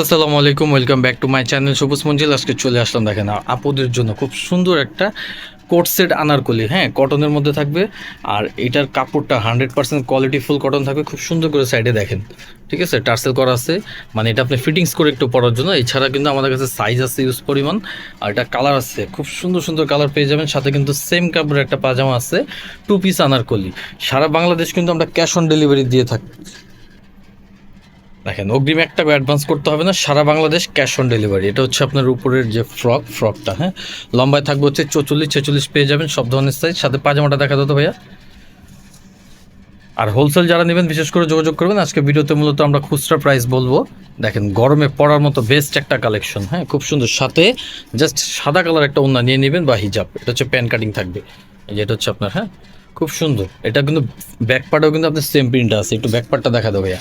আসসালামু আলাইকুম welcome back to my channel Sabuj Manzil. আজকে চলে আসলাম, দেখেন আপুদের জন্য খুব সুন্দর একটা কোট সেট আনারকলি হ্যাঁ কটনের মধ্যে থাকবে, আর এটার কাপড়টা hundred percent quality full cotton থাকবে। খুব সুন্দর করে সাইডে দেখেন, ঠিক আছে? টার্সেল করা আছে মানে এটা আপনি ফিটিংস করে একটু পরার জন্য। এছাড়া কিন্তু আমাদের কাছে সাইজ আছে ইউজ পরিমাণ, আর এটা কালার আছে, খুব সুন্দর সুন্দর কালার পেয়ে যাবেন। সাথে কিন্তু সেম কাপড়ের একটা পাজামা আছে টু পিস আনারকলি সারা বাংলাদেশ কিন্তু আমরা ক্যাশ অন ডেলিভারি দিয়ে থাকি। দেখেন, অগ্রিম এক টাকা অ্যাডভান্স করতে হবে না, সারা বাংলাদেশ ক্যাশ অন ডেলিভারি এটা হচ্ছে আপনার উপরের যে ফ্রক ফ্রকটা হ্যাঁ? লম্বায় থাকবে হচ্ছে চৌচল্লিশ, ছেচল্লিশ পেয়ে যাবেন, সব ধরনের সাইজ সাথে পাজামাটা দেখা তো ভাইয়া। আর হোলসেল যারা নেবেন, বিশেষ করে যোগাযোগ করবেন, আজকে ভিডিওতে মূলত আমরা খুচরা প্রাইস বলব। দেখেন, গরমে পড়ার মতো বেস্ট একটা কালেকশন হ্যাঁ? খুব সুন্দর। সাথে জাস্ট সাদা কালার একটা ওন্না নিয়ে নেবেন বা হিজাব এটা হচ্ছে প্যান কাটিং থাকবে। এই যে এটা হচ্ছে আপনার হ্যাঁ? খুব সুন্দর। এটা কিন্তু ব্যাক পার্টেও কিন্তু আপনার সেম প্রিন্টটা আছে। একটু ব্যাক পার্টটা দেখা দেবো ভাইয়া।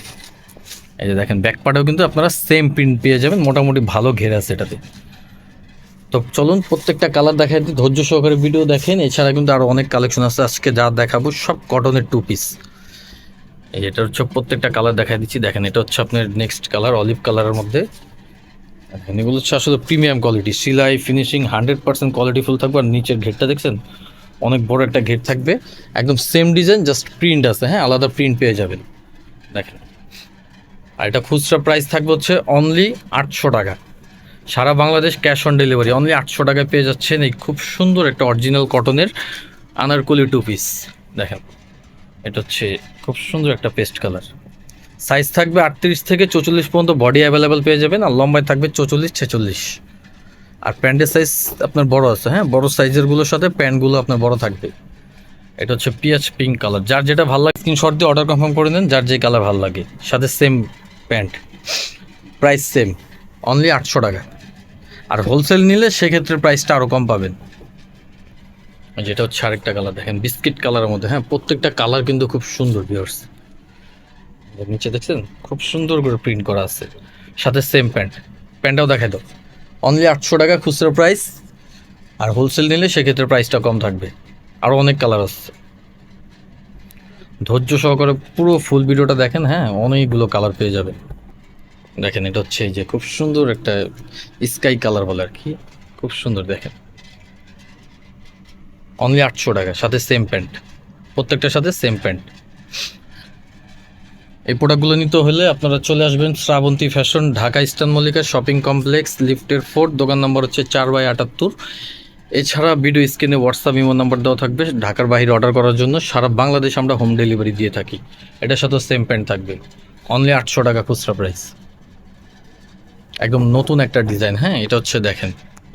এই যে দেখেন ব্যাক পার্টেও কিন্তু আপনারা সেম প্রিন্ট পেয়ে যাবেন, মোটামুটি ভালো ঘের আছে এটাতে তো চলুন, প্রত্যেকটা কালার দেখাই দিই ধৈর্য সহকারে ভিডিও দেখেন। এছাড়া কিন্তু আরও অনেক কালেকশন আছে, আজকে যা দেখাবো সব কটনের টু পিস এই এটা হচ্ছে প্রত্যেকটা কালার দেখাই দিচ্ছি। দেখেন, এটা হচ্ছে আপনার নেক্সট কালার অলিভ কালারের মধ্যে। দেখেন, এগুলো হচ্ছে আসলে প্রিমিয়াম কোয়ালিটি সিলাই finishing hundred percent quality full থাকবে। আর নিচের ঘেরটা দেখছেন, অনেক বড় একটা ঘের থাকবে। একদম সেম ডিজাইন জাস্ট প্রিন্ট আছে হ্যাঁ আলাদা প্রিন্ট পেয়ে যাবেন। দেখেন। আর এটা খুচরা প্রাইস থাকবে হচ্ছে অনলি আটশো টাকা। সারা Bangladesh cash on delivery only আটশো টাকায় পেয়ে যাচ্ছেন এই খুব সুন্দর একটা অরিজিনাল কটনের আনারকলি টু পিস দেখেন, এটা হচ্ছে খুব সুন্দর একটা পেস্ট কালার সাইজ থাকবে আটত্রিশ থেকে চৌচল্লিশ পর্যন্ত বডি অ্যাভেলেবেল পেয়ে যাবেন আর লম্বায় থাকবে চৌচল্লিশ, ছেচল্লিশ। আর প্যান্টের সাইজ আপনার বড় আছে হ্যাঁ? বড় সাইজেরগুলোর সাথে প্যান্টগুলো আপনার বড় থাকবে। এটা হচ্ছে পিঁয়াজ পিঙ্ক কালার যার যেটা ভালো লাগে স্ক্রিনশট দিয়ে অর্ডার কনফার্ম করে নেন, যার যে কালার ভালো লাগে। সাথে same pant. Price same only আটশো টাকা। আর হোলসেল নিলে সেক্ষেত্রে প্রাইসটা আরও কম পাবেন। যেটা হচ্ছে আরেকটা কালার দেখেন বিস্কিট কালারের মধ্যে হ্যাঁ প্রত্যেকটা কালার কিন্তু খুব সুন্দর ভিউয়ার্স নিচে দেখছেন? খুব সুন্দর করে প্রিন্ট করা আছে। সাথে সেম প্যান্ট প্যান্টটাও দেখাই দাও। অনলি আটশো টাকা খুচরো প্রাইস আর হোলসেল নিলে সেক্ষেত্রে প্রাইসটা কম থাকবে। আরও অনেক কালার আসছে ধৈর্য সহকারে পুরো ফুল ভিডিওটা দেখেন হ্যাঁ অনেকগুলো কালার পেয়ে যাবেন। দেখেন, এটা হচ্ছে এই যে খুব সুন্দর একটা স্কাই কালার বলে আর কি। খুব সুন্দর, দেখেন। অনলি আটশো টাকা, সাথে সেম প্যান্ট প্রত্যেকটার সাথে সেম প্যান্ট এই প্রোডাক্টগুলো নিতে হলে আপনারা চলে আসবেন Shrabanti fashion Dhaka eastern Mallika shopping complex লিফটের ফোর্থ দোকান নম্বর হচ্ছে চার বাই আটাত্তর। এছাড়া ভিডিও স্ক্রিনে হোয়াটসঅ্যাপ ইমো নাম্বার দেওয়া থাকবে। ঢাকার বাইরে অর্ডার করার জন্য সারা বাংলাদেশ আমরা হোম ডেলিভারি দিয়ে থাকি। এটার সাথে সেম প্যান্ট থাকবে। অনলি আটশো টাকা খুচরা প্রাইস একদম নতুন একটা ডিজাইন হ্যাঁ? এটা হচ্ছে দেখেন।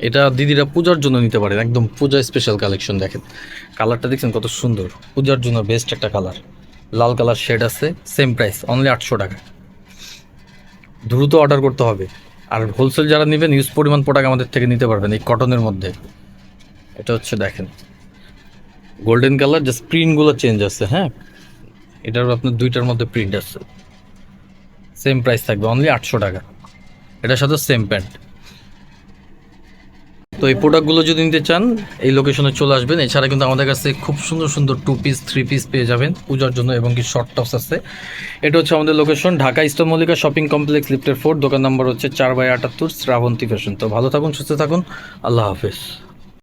এটা দিদিরা পূজার জন্য নিতে পারেন। একদম পূজা স্পেশাল কালেকশন দেখেন। কালারটা দেখছেন কত সুন্দর। পূজার জন্য বেস্ট একটা কালার লাল কালার শেড আছে সেম প্রাইস অনলি আটশো টাকা। দ্রুত অর্ডার করতে হবে। আর হোলসেল যারা নেবেন ইউজ পরিমাণ প্রোডাক্ট আমাদের থেকে নিতে পারবেন এই কটনের মধ্যে। এটা হচ্ছে দেখেন। গোল্ডেন কালার জাস্ট প্রিন্টগুলো চেঞ্জ আছে হ্যাঁ? এটার আপনার দুইটার মধ্যে প্রিন্ট আছে। সেম প্রাইস থাকবে অনলি আটশো টাকা। এটার সাথে সেম প্যান্ট তো এই প্রোডাক্টগুলো যদি নিতে চান, এই লোকেশনে চলে আসবেন। এছাড়া কিন্তু আমাদের কাছে খুব সুন্দর সুন্দর টু পিস থ্রি পিস পেয়ে যাবেন পূজার জন্য এবং কি শর্ট টপস আছে। এটা হচ্ছে আমাদের location Dhaka eastern Mallika shopping complex লিফটের ফোর দোকান নম্বর হচ্ছে চার বাই আটাত্তর, শ্রাবন্তী ফ্যাশন তো ভালো থাকুন, সুস্থ থাকুন, আল্লাহ হাফেজ।